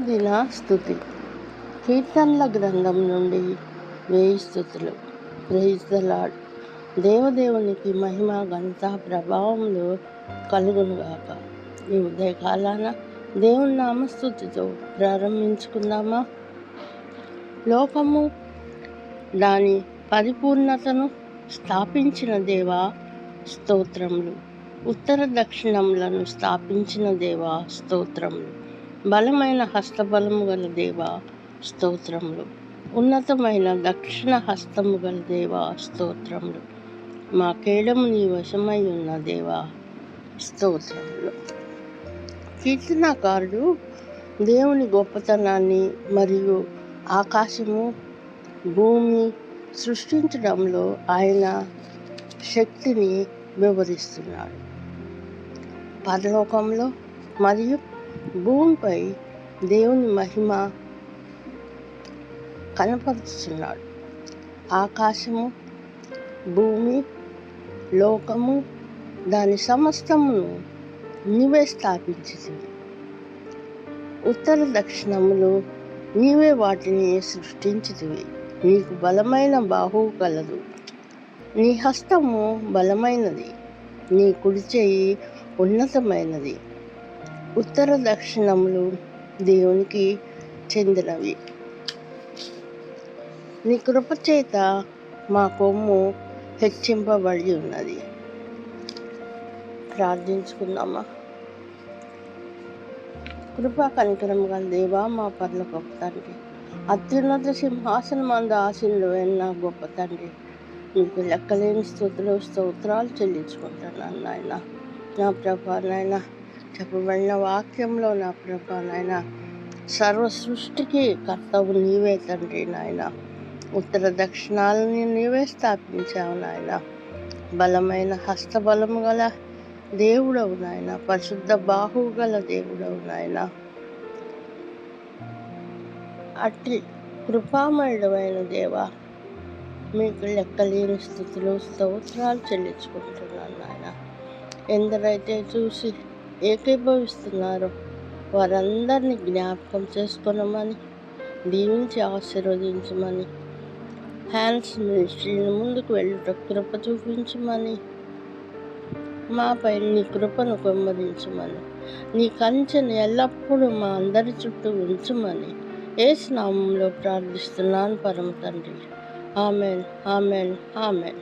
దిన స్థుతి. కీర్తనల గ్రంథం నుండి వేయి స్థుతులు. ప్రైజ్ ద లాడ్ దేవదేవునికి మహిమ ఘనత ప్రభావంలో కలుగునుగాక. ఈ ఉదయకాలాన దేవుని నామస్థుతితో ప్రారంభించుకుందామా? లోకము దాని పరిపూర్ణతను స్థాపించిన దేవా స్తోత్రములు. ఉత్తర దక్షిణములను స్థాపించిన దేవా స్తోత్రములు. బలమైన హస్తబలము గల దేవ స్తోత్రములు. ఉన్నతమైన దక్షిణ హస్తము గల దేవ స్తోత్రములు. మా కేడము నీ వశమై ఉన్న దేవ స్తోత్రములు. కీర్తనాకారుడు దేవుని గొప్పతనాన్ని మరియు ఆకాశము భూమి సృష్టించడంలో ఆయన శక్తిని వివరిస్తున్నాడు. పరలోకంలో మరియు భూమిపై దేవుని మహిమ కనపరుచున్నాడు ఆకాశము భూమి లోకము దాని సమస్తమును నీవే స్థాపించింది ఉత్తర దక్షిణములు నీవే వాటిని సృష్టించితివి నీకు బలమైన బాహువు కలదు. నీ హస్తము బలమైనది. నీ కుడి చేయి ఉన్నతమైనది. ఉత్తర దక్షిణములు దేవునికి చెందినవి. నీ కృప చేత మా కొమ్ము హెచ్చింపబడి ఉన్నది. ప్రార్థించుకుందామా? కృపా కనికరం గల దేవా మా పర్ల గొప్ప తండ్రి. అత్యున్నత సింహాసనం అంద ఆశీనుడు నా గొప్ప తండ్రి. నీకు లెక్కలేని స్థుతులు స్తోత్రాలు చెల్లించుకుంటున్నాను నాయన. నా ప్రభా నాయన చెప్పబడిన వాక్యంలో నా ప్రభా నాయన సర్వ సృష్టికి కర్తవు నీవే తండ్రి నాయన. ఉత్తర దక్షిణాలని నీవే స్థాపించావు నాయన. బలమైన హస్తబలము గల దేవుడవు నాయన. పరిశుద్ధ బాహువు గల దేవుడవు నాయన. అట్టి కృపామయుడమైన దేవా మీకు లెక్కలేని స్థితిలో స్తోత్రాలు చెల్లించుకుంటున్నాను నాయన. ఎందరైతే చూసి ఏకీభవిస్తున్నారో వారందరినీ జ్ఞాపకం చేసుకునమని దీవించి ఆశీర్వదించమని హ్యాండ్స్ మినిస్ట్రీని ముందుకు వెళ్ళుట కృప చూపించమని మాపై నీ కృపను కుమ్మరించమని నీ కంచెను ఎల్లప్పుడూ మా అందరి చుట్టూ ఉంచమని ఏ స్నామంలో ప్రార్థిస్తున్నాను పరమ తండ్రి. Amen amen amen.